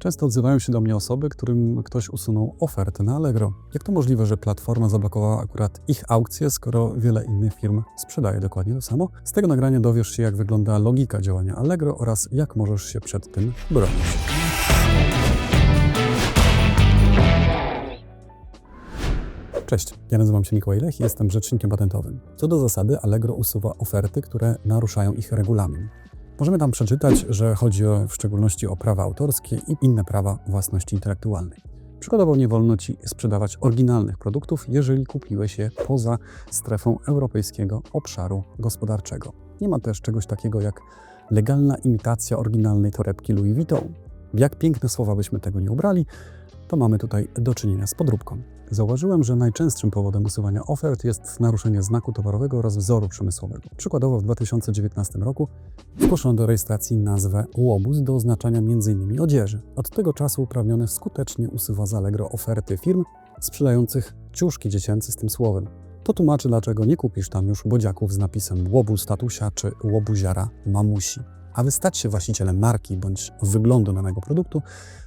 Często odzywają się do mnie osoby, którym ktoś usunął ofertę na Allegro. Jak to możliwe, że platforma zablokowała akurat ich aukcję, skoro wiele innych firm sprzedaje dokładnie to samo? Z tego nagrania dowiesz się, jak wygląda logika działania Allegro oraz jak możesz się przed tym bronić. Cześć, ja nazywam się Mikołaj Lech i jestem rzecznikiem patentowym. Co do zasady, Allegro usuwa oferty, które naruszają ich regulamin. Możemy tam przeczytać, że chodzi o, w szczególności o prawa autorskie i inne prawa własności intelektualnej. Przykładowo nie wolno Ci sprzedawać oryginalnych produktów, jeżeli kupiłeś je poza strefą europejskiego obszaru gospodarczego. Nie ma też czegoś takiego jak legalna imitacja oryginalnej torebki Louis Vuitton. Jak piękne słowa byśmy tego nie ubrali, to mamy tutaj do czynienia z podróbką. Zauważyłem, że najczęstszym powodem usuwania ofert jest naruszenie znaku towarowego oraz wzoru przemysłowego. Przykładowo w 2019 roku zgłoszono do rejestracji nazwę łobuz do oznaczania m.in. odzieży. Od tego czasu uprawniony skutecznie usuwa z Allegro oferty firm sprzedających ciuszki dziecięce z tym słowem. To tłumaczy, dlaczego nie kupisz tam już bodziaków z napisem łobuz tatusia czy łobuziara mamusi. Aby stać się właścicielem marki bądź wyglądu danego produktu,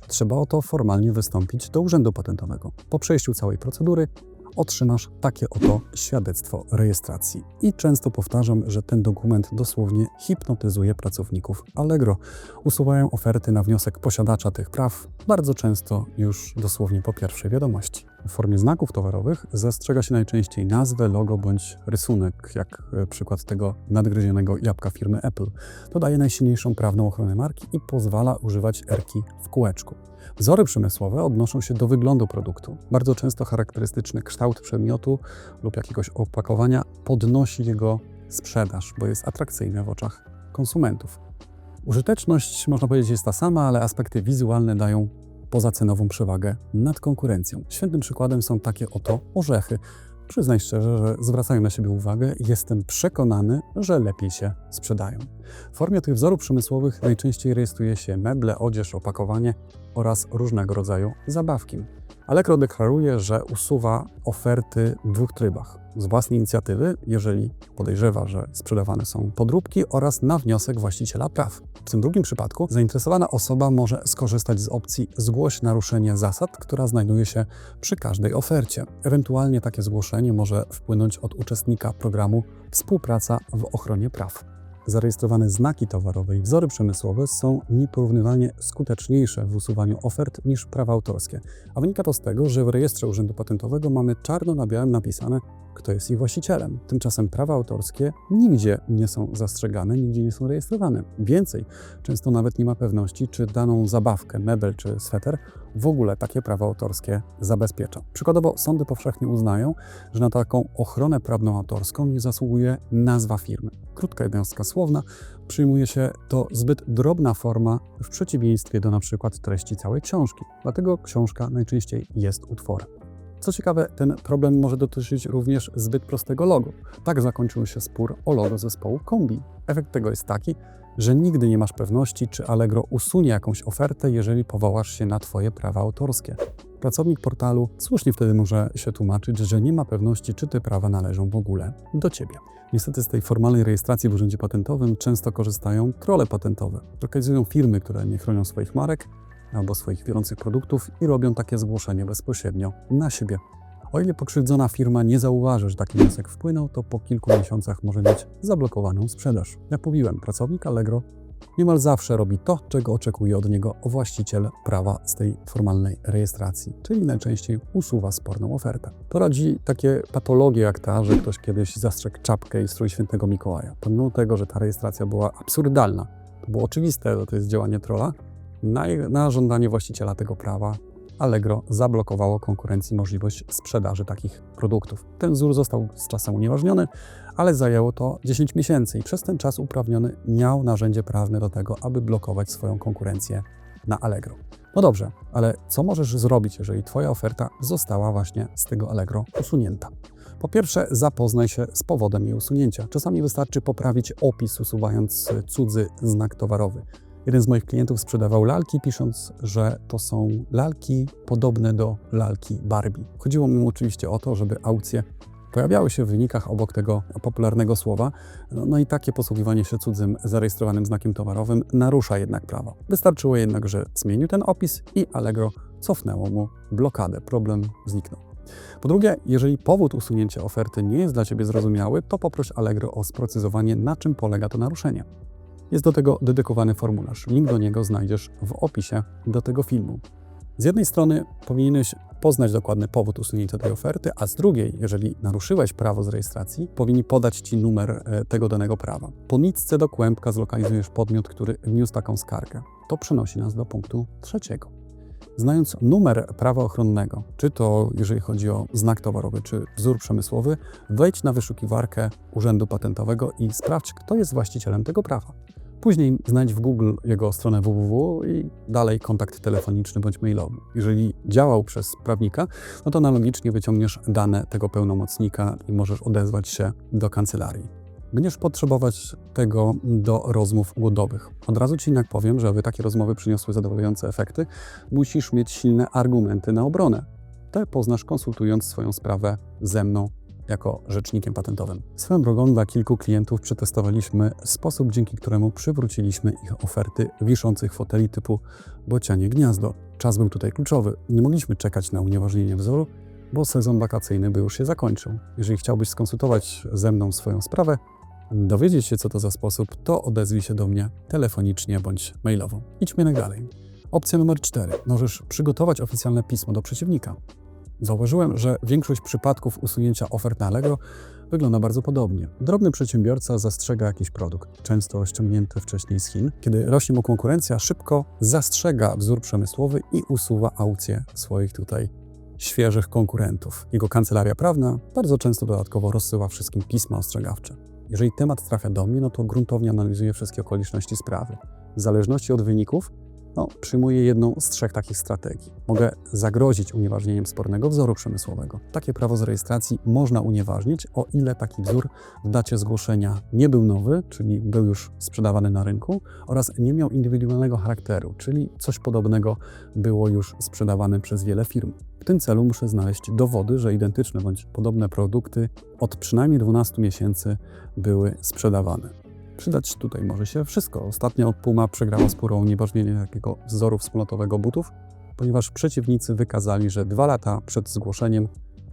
trzeba o to formalnie wystąpić do Urzędu Patentowego. Po przejściu całej procedury otrzymasz takie oto świadectwo rejestracji. I często powtarzam, że ten dokument dosłownie hipnotyzuje pracowników Allegro. Usuwają oferty na wniosek posiadacza tych praw, bardzo często już dosłownie po pierwszej wiadomości. W formie znaków towarowych zastrzega się najczęściej nazwę, logo bądź rysunek, jak e, przykład tego nadgryzionego jabłka firmy Apple. To daje najsilniejszą prawną ochronę marki i pozwala używać erki w kółeczku. Wzory przemysłowe odnoszą się do wyglądu produktu. Bardzo często charakterystyczny kształt przedmiotu lub jakiegoś opakowania podnosi jego sprzedaż, bo jest atrakcyjny w oczach konsumentów. Użyteczność, można powiedzieć, jest ta sama, ale aspekty wizualne dają pozacenową przewagę nad konkurencją. Świętym przykładem są takie oto orzechy. Przyznaj szczerze, że zwracają na siebie uwagę i jestem przekonany, że lepiej się sprzedają. W formie tych wzorów przemysłowych najczęściej rejestruje się meble, odzież, opakowanie oraz różnego rodzaju zabawki. Allegro deklaruje, że usuwa oferty w dwóch trybach. Z własnej inicjatywy, jeżeli podejrzewa, że sprzedawane są podróbki, oraz na wniosek właściciela praw. W tym drugim przypadku zainteresowana osoba może skorzystać z opcji zgłoś naruszenie zasad, która znajduje się przy każdej ofercie. Ewentualnie takie zgłoszenie może wpłynąć od uczestnika programu Współpraca w ochronie praw zarejestrowane znaki towarowe i wzory przemysłowe są nieporównywalnie skuteczniejsze w usuwaniu ofert niż prawa autorskie. A wynika to z tego, że w rejestrze Urzędu Patentowego mamy czarno na białym napisane, kto jest ich właścicielem. Tymczasem prawa autorskie nigdzie nie są zastrzegane, nigdzie nie są rejestrowane. Więcej, często nawet nie ma pewności, czy daną zabawkę, mebel czy sweter w ogóle takie prawo autorskie zabezpiecza. Przykładowo sądy powszechnie uznają, że na taką ochronę prawną autorską nie zasługuje nazwa firmy. Krótka jednostka słowna przyjmuje się to zbyt drobna forma w przeciwieństwie do przykład treści całej książki. Dlatego książka najczęściej jest utworem. Co ciekawe, ten problem może dotyczyć również zbyt prostego logo. Tak zakończył się spór o logo zespołu Kombi. Efekt tego jest taki, że nigdy nie masz pewności, czy Allegro usunie jakąś ofertę, jeżeli powołasz się na Twoje prawa autorskie. Pracownik portalu słusznie wtedy może się tłumaczyć, że nie ma pewności, czy te prawa należą w ogóle do Ciebie. Niestety z tej formalnej rejestracji w Urzędzie Patentowym często korzystają trole patentowe. Lokalizują firmy, które nie chronią swoich marek albo swoich wiodących produktów i robią takie zgłoszenie bezpośrednio na siebie. O ile pokrzywdzona firma nie zauważy, że taki wniosek wpłynął, to po kilku miesiącach może mieć zablokowaną sprzedaż. Jak mówiłem, pracownik Allegro niemal zawsze robi to, czego oczekuje od niego właściciel prawa z tej formalnej rejestracji, czyli najczęściej usuwa sporną ofertę. To rodzi takie patologie jak ta, że ktoś kiedyś zastrzegł czapkę i strój świętego Mikołaja. Pomimo tego, że ta rejestracja była absurdalna, to było oczywiste, że to jest działanie trola, na, na żądanie właściciela tego prawa Allegro zablokowało konkurencji możliwość sprzedaży takich produktów. Ten wzór został z czasem unieważniony, ale zajęło to 10 miesięcy i przez ten czas uprawniony miał narzędzie prawne do tego, aby blokować swoją konkurencję na Allegro. No dobrze, ale co możesz zrobić, jeżeli Twoja oferta została właśnie z tego Allegro usunięta? Po pierwsze, zapoznaj się z powodem jej usunięcia. Czasami wystarczy poprawić opis, usuwając cudzy znak towarowy. Jeden z moich klientów sprzedawał lalki, pisząc, że to są lalki podobne do lalki Barbie. Chodziło mu oczywiście o to, żeby aukcję Pojawiały się w wynikach obok tego popularnego słowa, no, no i takie posługiwanie się cudzym zarejestrowanym znakiem towarowym narusza jednak prawo. Wystarczyło jednak, że zmienił ten opis i Allegro cofnęło mu blokadę. Problem zniknął. Po drugie, jeżeli powód usunięcia oferty nie jest dla Ciebie zrozumiały, to poproś Allegro o sprecyzowanie, na czym polega to naruszenie. Jest do tego dedykowany formularz. Link do niego znajdziesz w opisie do tego filmu. Z jednej strony powinieneś poznać dokładny powód usunięcia tej oferty, a z drugiej, jeżeli naruszyłeś prawo z rejestracji, powinni podać Ci numer e, tego danego prawa. Po nitce do kłębka zlokalizujesz podmiot, który wniósł taką skargę. To przenosi nas do punktu trzeciego. Znając numer prawa ochronnego, czy to jeżeli chodzi o znak towarowy, czy wzór przemysłowy, wejdź na wyszukiwarkę Urzędu Patentowego i sprawdź, kto jest właścicielem tego prawa. Później znajdź w Google jego stronę www i dalej kontakt telefoniczny bądź mailowy. Jeżeli działał przez prawnika, no to analogicznie wyciągniesz dane tego pełnomocnika i możesz odezwać się do kancelarii. Będziesz potrzebować tego do rozmów głodowych. Od razu Ci jednak powiem, że aby takie rozmowy przyniosły zadowalające efekty, musisz mieć silne argumenty na obronę. Te poznasz konsultując swoją sprawę ze mną jako rzecznikiem patentowym. Swoją drogą dla kilku klientów przetestowaliśmy sposób, dzięki któremu przywróciliśmy ich oferty wiszących foteli typu bocianie gniazdo. Czas był tutaj kluczowy. Nie mogliśmy czekać na unieważnienie wzoru, bo sezon wakacyjny by już się zakończył. Jeżeli chciałbyś skonsultować ze mną swoją sprawę, dowiedzieć się, co to za sposób, to odezwij się do mnie telefonicznie bądź mailowo. Idźmy jednak dalej. Opcja numer 4. Możesz przygotować oficjalne pismo do przeciwnika. Zauważyłem, że większość przypadków usunięcia ofert na Allegro wygląda bardzo podobnie. Drobny przedsiębiorca zastrzega jakiś produkt, często ściągnięty wcześniej z Chin. Kiedy rośnie mu konkurencja, szybko zastrzega wzór przemysłowy i usuwa aukcję swoich tutaj świeżych konkurentów. Jego kancelaria prawna bardzo często dodatkowo rozsyła wszystkim pisma ostrzegawcze. Jeżeli temat trafia do mnie, no to gruntownie analizuję wszystkie okoliczności sprawy. W zależności od wyników no, przyjmuję jedną z trzech takich strategii. Mogę zagrozić unieważnieniem spornego wzoru przemysłowego. Takie prawo z rejestracji można unieważnić, o ile taki wzór w dacie zgłoszenia nie był nowy, czyli był już sprzedawany na rynku, oraz nie miał indywidualnego charakteru, czyli coś podobnego było już sprzedawane przez wiele firm. W tym celu muszę znaleźć dowody, że identyczne bądź podobne produkty od przynajmniej 12 miesięcy były sprzedawane. Przydać tutaj może się wszystko. Ostatnio Puma przegrała spór o unieważnienie takiego wzoru wspólnotowego butów, ponieważ przeciwnicy wykazali, że dwa lata przed zgłoszeniem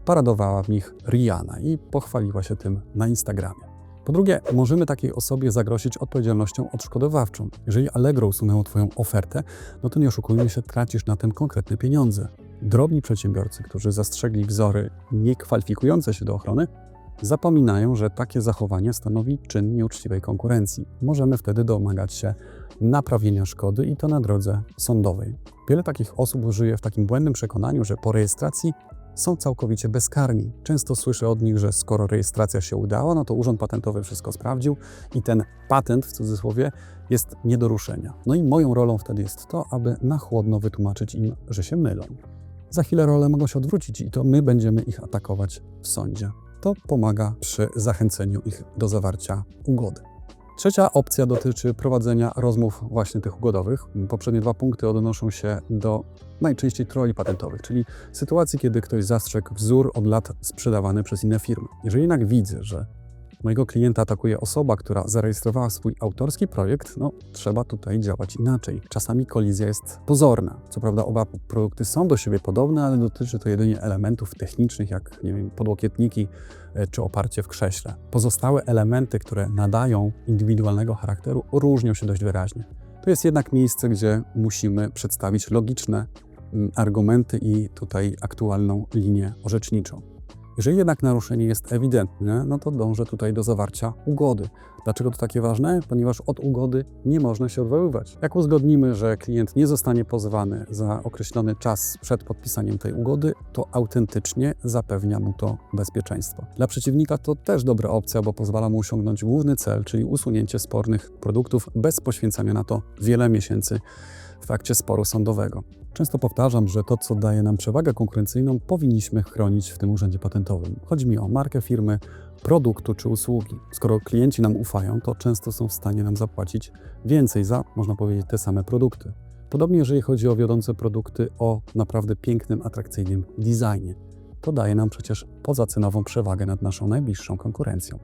paradowała w nich Rihanna i pochwaliła się tym na Instagramie. Po drugie, możemy takiej osobie zagrozić odpowiedzialnością odszkodowawczą. Jeżeli Allegro usunęło Twoją ofertę, no to nie oszukujmy się, tracisz na tym konkretne pieniądze. Drobni przedsiębiorcy, którzy zastrzegli wzory nie kwalifikujące się do ochrony, zapominają, że takie zachowanie stanowi czyn nieuczciwej konkurencji. Możemy wtedy domagać się naprawienia szkody i to na drodze sądowej. Wiele takich osób żyje w takim błędnym przekonaniu, że po rejestracji są całkowicie bezkarni. Często słyszę od nich, że skoro rejestracja się udała, no to Urząd Patentowy wszystko sprawdził i ten patent w cudzysłowie jest nie do ruszenia. No i moją rolą wtedy jest to, aby na chłodno wytłumaczyć im, że się mylą. Za chwilę role mogą się odwrócić i to my będziemy ich atakować w sądzie to pomaga przy zachęceniu ich do zawarcia ugody. Trzecia opcja dotyczy prowadzenia rozmów właśnie tych ugodowych. Poprzednie dwa punkty odnoszą się do najczęściej troli patentowych, czyli sytuacji, kiedy ktoś zastrzegł wzór od lat sprzedawany przez inne firmy. Jeżeli jednak widzę, że mojego klienta atakuje osoba, która zarejestrowała swój autorski projekt, no trzeba tutaj działać inaczej. Czasami kolizja jest pozorna. Co prawda oba produkty są do siebie podobne, ale dotyczy to jedynie elementów technicznych, jak nie wiem, podłokietniki e, czy oparcie w krześle. Pozostałe elementy, które nadają indywidualnego charakteru, różnią się dość wyraźnie. To jest jednak miejsce, gdzie musimy przedstawić logiczne mm, argumenty i tutaj aktualną linię orzeczniczą. Jeżeli jednak naruszenie jest ewidentne, no to dążę tutaj do zawarcia ugody. Dlaczego to takie ważne? Ponieważ od ugody nie można się odwoływać. Jak uzgodnimy, że klient nie zostanie pozwany za określony czas przed podpisaniem tej ugody, to autentycznie zapewnia mu to bezpieczeństwo. Dla przeciwnika to też dobra opcja, bo pozwala mu osiągnąć główny cel, czyli usunięcie spornych produktów bez poświęcania na to wiele miesięcy w trakcie sporu sądowego. Często powtarzam, że to, co daje nam przewagę konkurencyjną, powinniśmy chronić w tym urzędzie patentowym. Chodzi mi o markę firmy, produktu czy usługi. Skoro klienci nam ufają, to często są w stanie nam zapłacić więcej za, można powiedzieć, te same produkty. Podobnie jeżeli chodzi o wiodące produkty o naprawdę pięknym, atrakcyjnym designie. to daje nam przecież pozacenową przewagę nad naszą najbliższą konkurencją.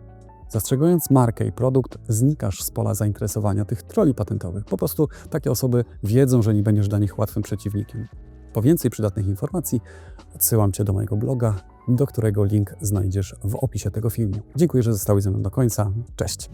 Zastrzegając markę i produkt, znikasz z pola zainteresowania tych troli patentowych. Po prostu takie osoby wiedzą, że nie będziesz dla nich łatwym przeciwnikiem. Po więcej przydatnych informacji odsyłam Cię do mojego bloga, do którego link znajdziesz w opisie tego filmu. Dziękuję, że zostałeś ze mną do końca. Cześć!